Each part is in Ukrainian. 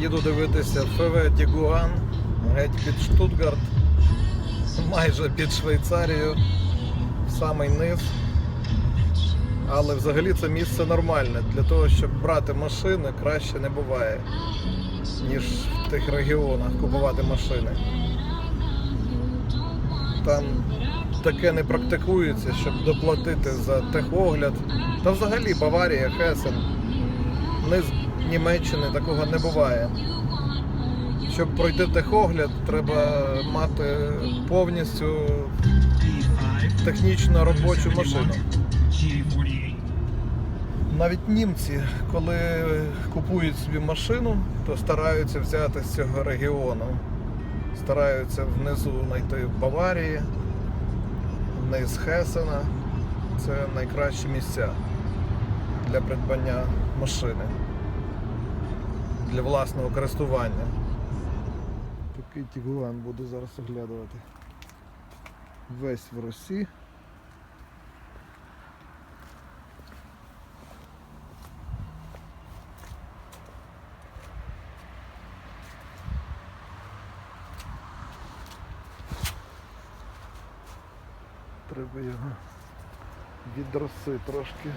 Їду дивитися ФВ Дігуан, геть під Штутгарт, майже під Швейцарію, в самий низ. Але взагалі це місце нормальне. Для того, щоб брати машини, краще не буває, ніж в тих регіонах купувати машини. Там таке не практикується, щоб доплатити за техогляд. Та взагалі Баварія, Хесен, низ Німеччини такого не буває. Щоб пройти техогляд, треба мати повністю технічно робочу машину. Навіть німці, коли купують собі машину, то стараються взяти з цього регіону. Стараються внизу знайти Баварії, вниз Хесена. Це найкращі місця для придбання машини для власного користування. Такий Тігуан буду зараз оглядувати. Весь в Росі. Треба його від роси трошки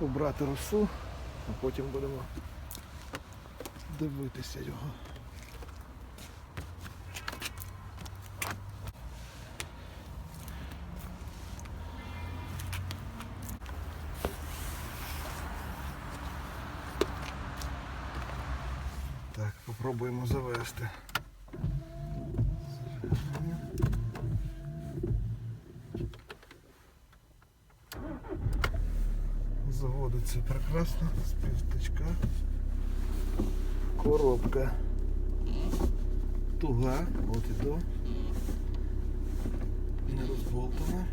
убрати росу, а потім будемо дивитися його. Так, попробуємо завести. Заводиться прекрасно з півтичка. Коробка туга, от і до. Не розболтана.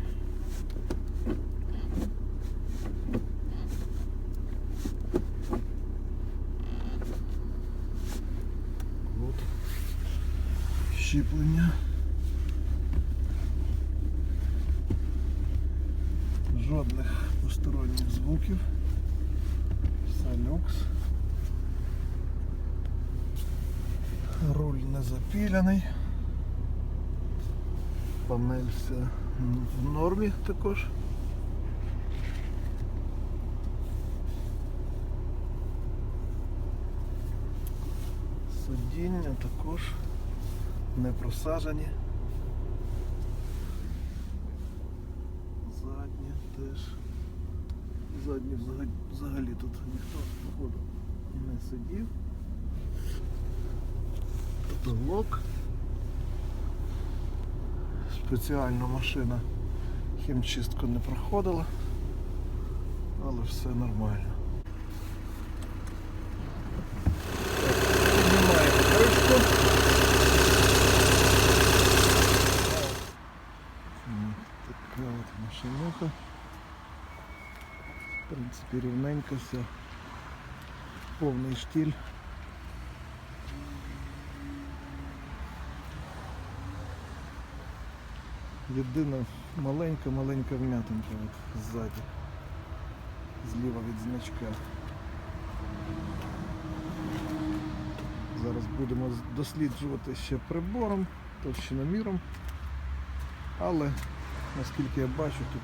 От. Щіплення. Жодних посторонніх звуків. Все люкс. Руль не запіляний. Вся в нормі також. Сидіння також не просажені. Заднє теж. Задні взагалі, взагалі тут ніхто походу не сидів. Потолок. Спеціальна машина хімчистку не проходила, але все нормально. Так, кришку. Така от машинуха. В принципі, рівненько все. Повний штіль. Єдина маленька-маленька вм'ятинка от ззаді. Зліва від значка. Зараз будемо досліджувати ще прибором, товщиноміром. Але наскільки я бачу, тут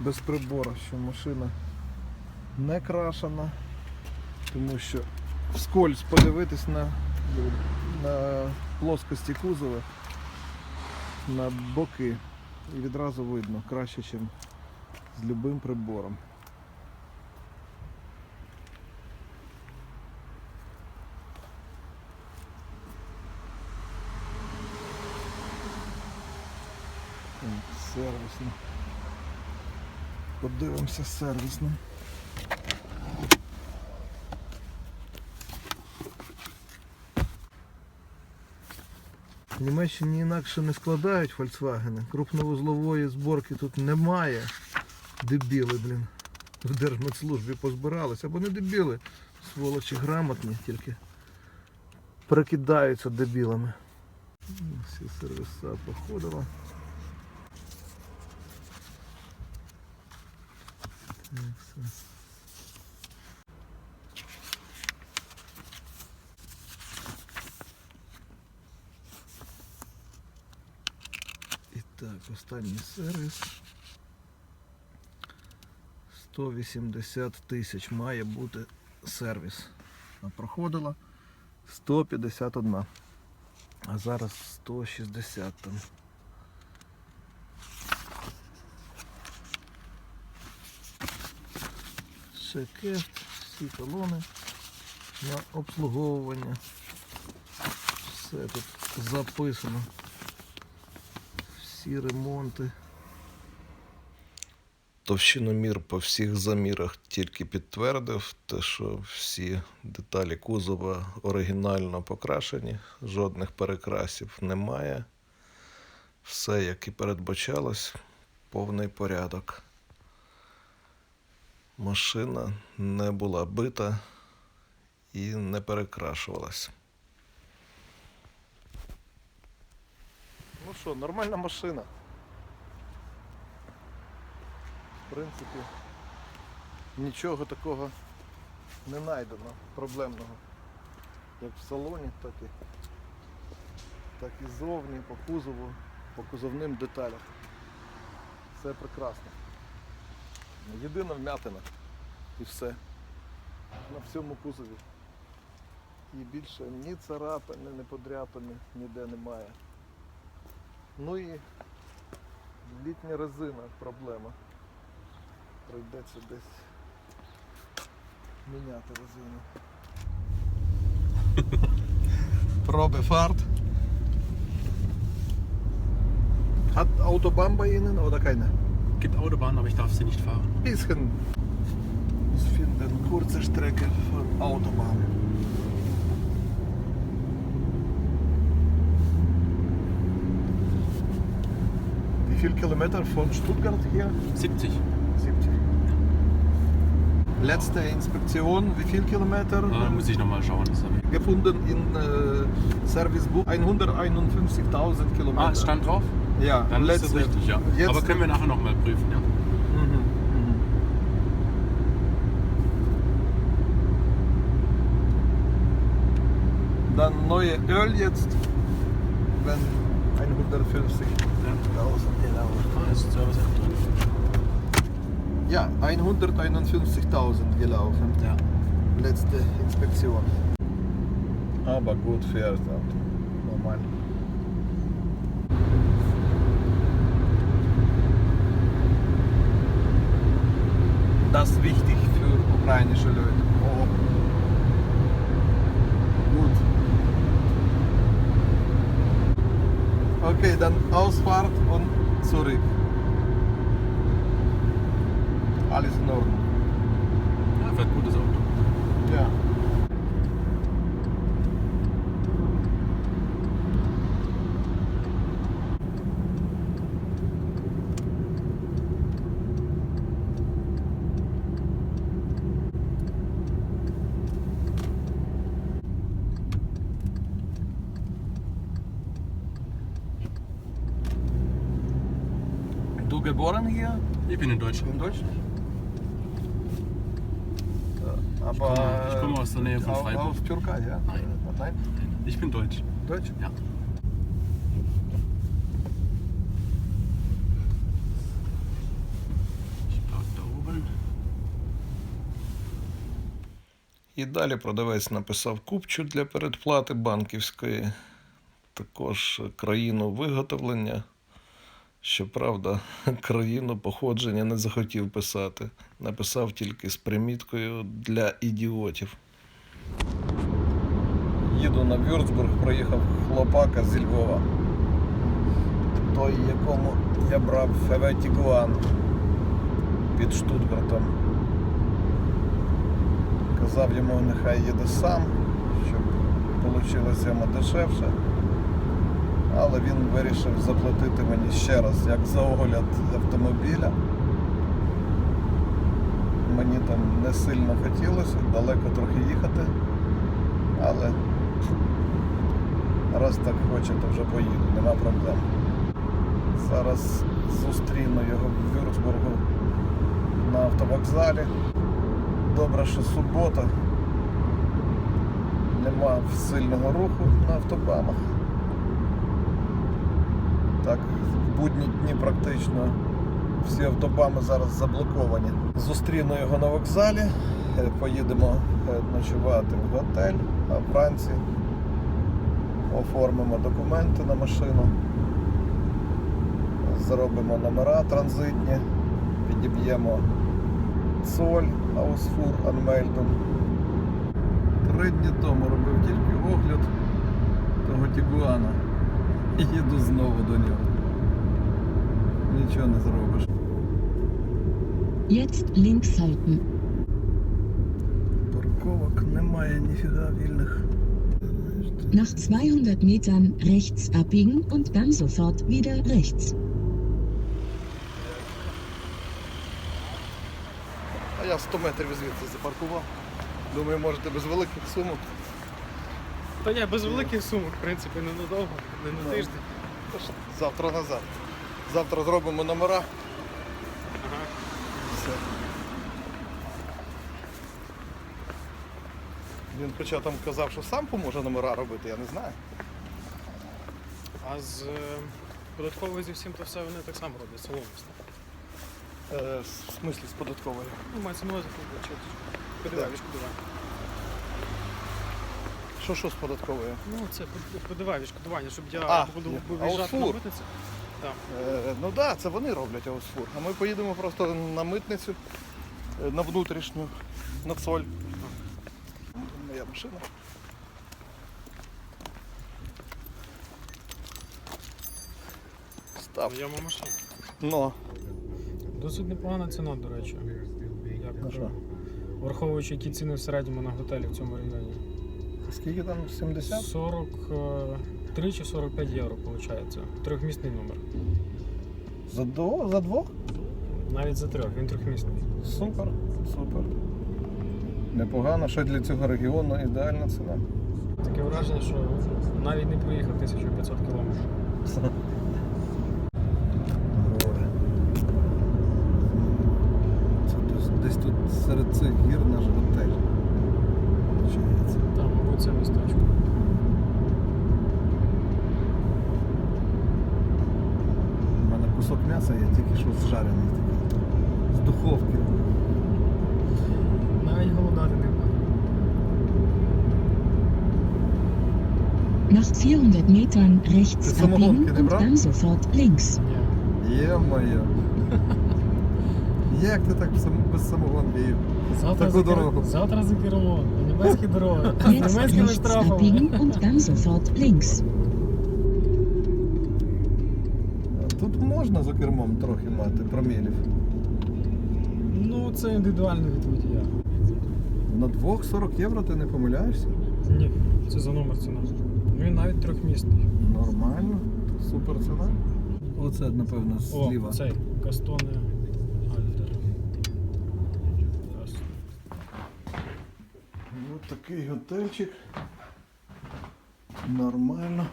без прибору, що машина не крашена, тому що вскользь подивитись на, на плоскості кузова на боки і відразу видно краще, ніж з любим прибором. Сервісно. Подивимося сервісно. Німеччині інакше не складають Volkswagen. Крупновузлової зборки тут немає. Дебіли, блін. В Держмедслужбі позбиралися. Або не дебіли. Сволочі грамотні, тільки прикидаються дебілами. Всі сервіса походила. Так, все. Так, останній сервіс. 180 тисяч має бути сервіс. Проходила 151. А зараз 160 там. Шекефт, всі колони на обслуговування. Все тут записано. Всі ремонти. Товщиномір по всіх замірах тільки підтвердив те, що всі деталі кузова оригінально покрашені, жодних перекрасів немає. Все, як і передбачалось, повний порядок. Машина не була бита і не перекрашувалась. Що, нормальна машина. В принципі, нічого такого не знайдено проблемного. Як в салоні, так і, так і зовні, по кузову, по кузовним деталях. Все прекрасно. Єдина вмятина і все. На всьому кузові. І більше ні царапини, ні подряпини ніде немає. Ну і літня резина проблема. Прийдеться десь міняти резину. Проби фарт. Hat Autobahn bei Ihnen oder keine? gibt Autobahnen, aber ich darf sie nicht fahren. Bisschen finden kurze Strecke von Autobahn. Viel Kilometer von Stuttgart hier? 70. 70. Letzte Inspektion, wie viel Kilometer? Da muss ich nochmal schauen. Gefunden in äh, Servicebuch 151.000 Kilometer. ah, es stand drauf? Ja, Dann ist das letzte. richtig, ja. Jetzt- Aber können wir nachher nochmal prüfen, ja. Mhm, mhm. Dann neue Öl jetzt, wenn 150.000 ja. Drin. Ja, 151.000 gelaufen. Ja. Letzte Inspektion. Aber gut fährt Auto. Normal. Das ist wichtig für ukrainische Leute. Oh. Gut. Okay, dann Ausfahrt und zurück. Alles in Ordnung. ja, fährt gutes Auto. Ja. Du geboren hier Ich bin in Deutschland. in Deutschland? Ja, Ich komme, ich komme aus der Nähe von Freiburg. Aus Türkei, ja? Nein. Nein? Ich bin Deutsch. Deutsch? Ja. І далі продавець написав купчу для передплати банківської, також країну виготовлення. Щоправда, країну походження не захотів писати. Написав тільки з приміткою для ідіотів. Їду на Вюрцбург, приїхав хлопака зі Львова. Той, якому я брав Феве Тігуан під Штутгартом. Казав йому, нехай їде сам, щоб вийшло йому дешевше. Але він вирішив заплатити мені ще раз, як за огляд автомобіля. Мені там не сильно хотілося, далеко трохи їхати. Але раз так хоче, то вже поїду, нема проблем. Зараз зустріну його в Вюрцбургу на автовокзалі. Добре, що субота. Нема сильного руху на автобанах. Так, в будні дні практично всі автобами зараз заблоковані. Зустріну його на вокзалі, е, поїдемо е, ночувати в готель, а вранці оформимо документи на машину, зробимо номера транзитні, підіб'ємо Цоль, Аусфур, Анмельден. Три дні тому робив тільки огляд того Тігуана. І їду знову до нього. Нічого не зробиш. Jetzt links halten. Парковок немає ніфіга вільних. Nach 200 Metern rechts abbiegen und dann sofort wieder rechts. А я 100 метрів звідси запаркував. Думаю, можете без великих сумок. Та ні, без великих сумок, в принципі, не надовго, не на тиждень. Завтра назад. Завтра зробимо номера. Ага. Все. Він хоча там казав, що сам поможе номера робити, я не знаю. А з е, податковою зі всім то все вони так само роблять, соломісно. Е, в смислі з податковою. Ну, мається на увазі, чи відшкодування. Що що з податковою? Ну, це под- відшкодування, щоб я А, буду виїжджати на митницю. Так. Е, ну так, да, це вони роблять Аусфур. А ми поїдемо просто на митницю, е, на внутрішню, на цоль. Моя машина. Став. Моя машина. Ну, Досить непогана ціна, до речі. Як Враховуючи, які ціни в середньому на готелі в цьому районі. Скільки там? 70? 43 чи 45 євро, виходить. Трьохмісний номер. За, до, за двох? Навіть за трьох, він трьохмісний. Супер, супер. Непогано, що для цього регіону ідеальна ціна. Таке враження, що навіть не проїхав 1500 кілометрів. Гори. Це десь, десь тут серед цих гір наш готель. Получається. Там, мабуть, це містечко. У мене кусок м'яса є, тільки що зжарений такий. З духовки. Навіть голодати не. Nach 400 Metern rechts abbiegen und dann sofort links. Є-моє. Як ти так без самогонки їв? Завтра, Таку дорогу. Завтра за кермо. Німецькі дороги. Німецькими rechts штрафами. abbiegen und dann sofort links. Тут можна за кермом трохи мати промілів. Ну, це індивідуально від водія. На двох 40 євро ти не помиляєшся? Ні, це за номер ціна. Він навіть трьохмісний. Нормально, супер ціна. Оце, напевно, О, цей Кастоне Альтер. Ось такий готельчик. Нормально.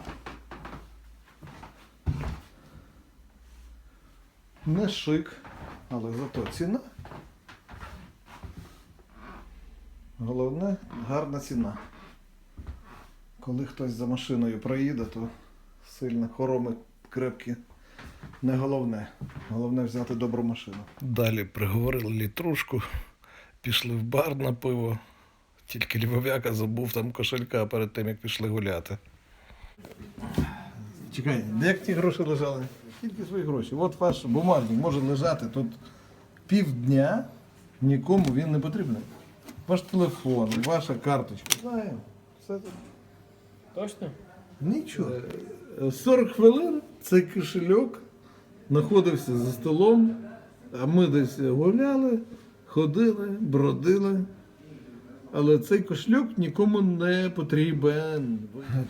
Не шик, але зато ціна. Головне, гарна ціна. Коли хтось за машиною проїде, то сильно хороми крепкі. Не головне. Головне взяти добру машину. Далі приговорили літрушку, пішли в бар на пиво. Тільки лівов'яка забув там кошелька перед тим, як пішли гуляти. Чекай, де як ті гроші лежали? Тільки свої гроші. От ваш бумажник може лежати тут півдня, нікому він не потрібний. Ваш телефон, ваша карточка. Знаємо. Все тут. Точно? Нічого. 40 хвилин цей кошельок знаходився за столом, а ми десь гуляли, ходили, бродили. Але цей кошельок нікому не потрібен.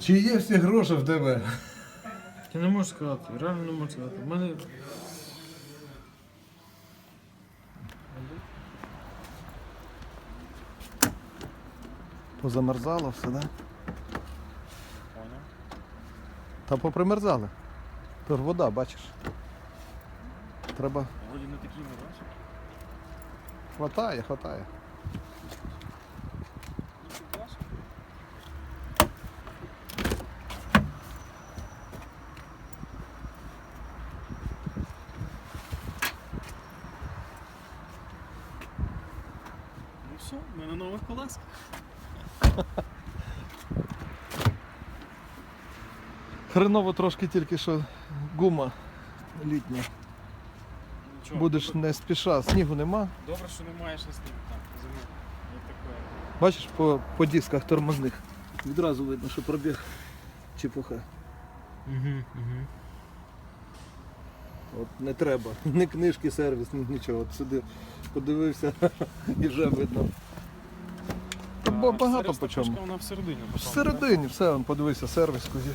Чи є всі гроші в тебе? Я не можу сказати, реально не можу сказати. У мене Позамерзало все, так? Да? Та попримерзали. Тож вода, бачиш. Треба. вроді не такі не бачив. Хватає, хватає. що? Ми на нових колесах. Хреново трошки тільки що гума літня. Нічого, Будеш добре, не спіша, снігу нема. добре, що немає ще снігу. Так, зими. Таке. Бачиш по, по дисках тормозних. Відразу видно, що пробіг чепуха. Угу, угу. От не треба. Ні книжки, сервіс, ні нічого. От сюди подивився і вже видно. Бо багато по чому. Вона всередині. потім, Всередині все, он, подивися, сервіс кузі.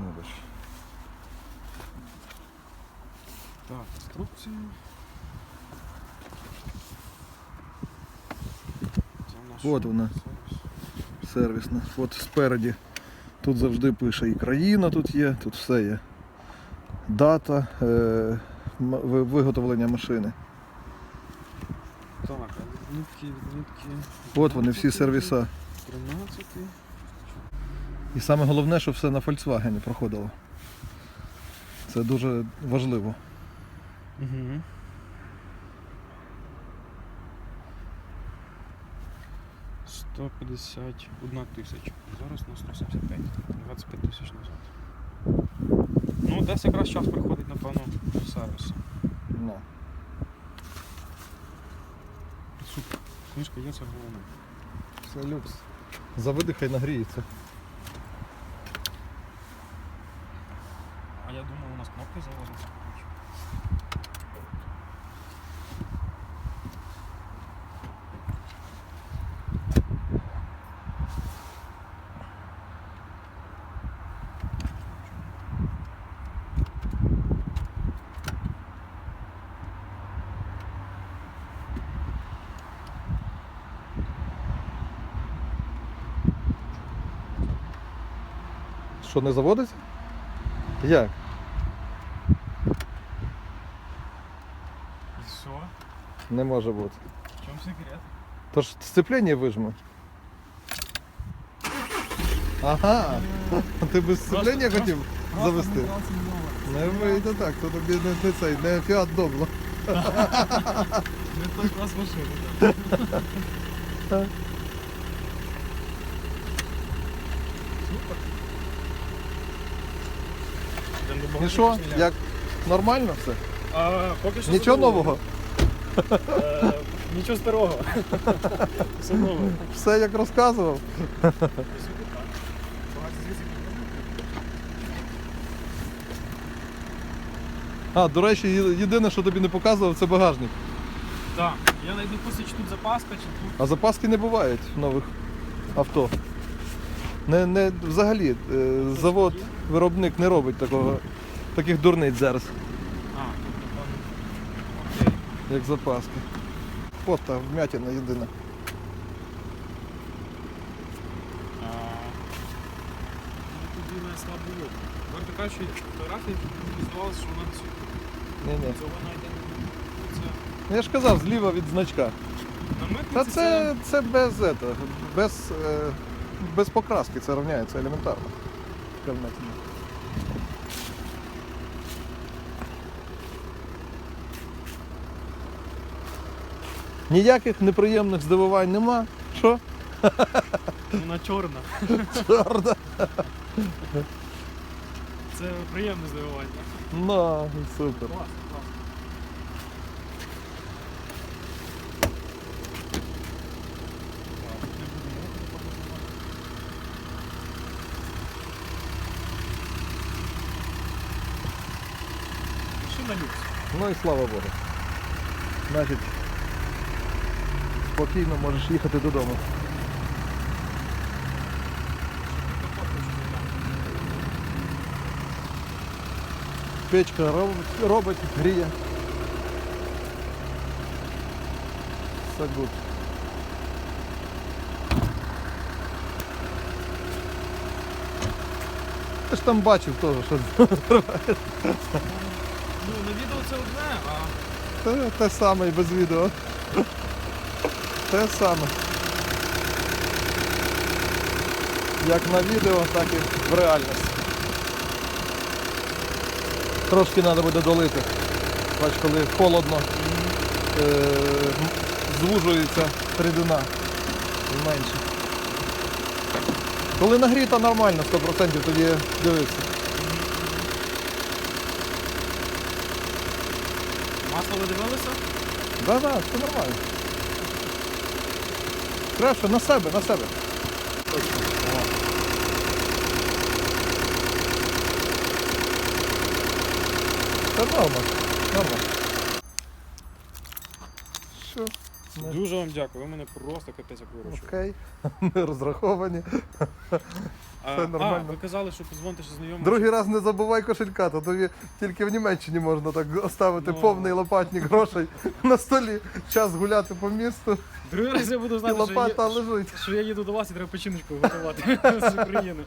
Ну, бач. Так, Так, інструкція. Це наш От вона. сервіс. сервісна. От спереді. Тут завжди пише і країна тут є, тут все є. Дата е, виготовлення машини. Так, відмітки, відмітки. От вони, всі сервіса. 13. І саме головне, що все на Volkswagen проходило. Це дуже важливо. Угу. Сто п'ятдесят одна тисяча. Зараз на 175. 25 тисяч назад. Ну, десь якраз час приходить, напевно, в сервіс. Ну. Супер. Книжка є, це головне. Все люкс. Заведи, хай нагріється. А я думав, у нас кнопки заводяться. Що, не заводиться? Як? І все? Не може бути. В чому секрет? Тож сцеплення вижму. Ага. Ти без сцеплення хотів завести? Не вийде так, то тобі не, не цей, не фіат добло. Не той клас машини. І що? Як нормально все? А, поки що Нічого задоволений. нового? Е, Нічого старого. Все нове. Все як розказував. А, до речі, є- єдине, що тобі не показував, це багажник. Так, я навіть не чи тут запаска, чи тут. А запаски не бувають в нових авто. Не, не, взагалі, е, завод, виробник не робить такого, таких дурниць зараз, А, напевно. Окей. як запаски. От та вмятина єдина. Ну, тоді не слабо. Варто кажучи, фотографії здавалося, що вона. Ні-ні. Цього навіть не. Ну, Я ж казав, зліва від значка. На Та це, це без, без, е, без покраски, це рівняється елементарно. Ніяких неприємних здивувань нема. Що? Вона чорна. Чорта. Це приємне здивування. Ну, супер. Клас, клас. Машина люкс. Ну і слава Богу. Значить, спокійно можеш їхати додому. Печка робить, робить гріє. Все good. Ти ж там бачив теж, що Ну, на відео це одне, а те, те саме і без відео. Те саме. Як на відео, так і в реальності. Трошки треба буде долити. Бач, коли холодно, е, звужується рідина і менше. Коли нагріта нормально, 100% тоді дивися. Масло ви дивилися? Да, да, все нормально. Краще на себе, на себе. Це норма. Норма. Що? Ми- Дуже вам дякую, ви мене просто капець як виручили. Окей. Ми розраховані. А, Все нормально. А, ви казали, що позвоните ще знайомим. Другий раз не забувай кошелька, то тобі тільки в Німеччині можна так оставити Ну. повний лопатник грошей на столі. Час гуляти по місту Другий раз я буду і знати, що, лопата лежить. що я їду до вас і треба печіночку готувати з України.